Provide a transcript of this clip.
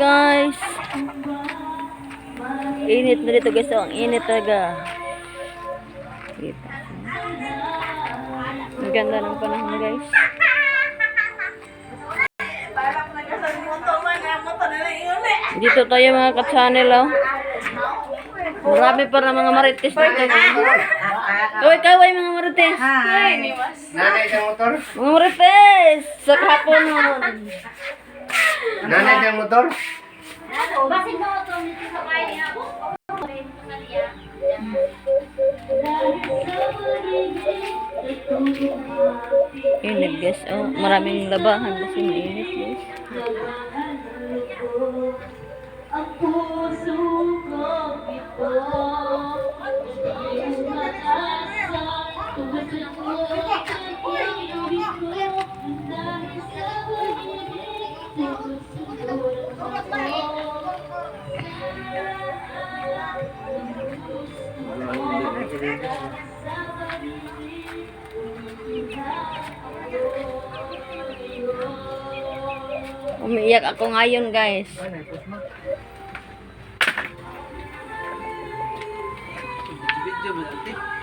guys. Init na dito guys. Oh, ang init talaga. Kita. Ang ganda ng panahon guys. Dito tayo mga ka-channel oh. Marami pa na mga marites dito. Kaway kaway mga marites. Nanay ng motor? Mga marites. Sa kapon mo. Nanay ng motor? Init guys. Oh, maraming labahan kasi mainit guys. Umiiyak ako ngayon guys. Video?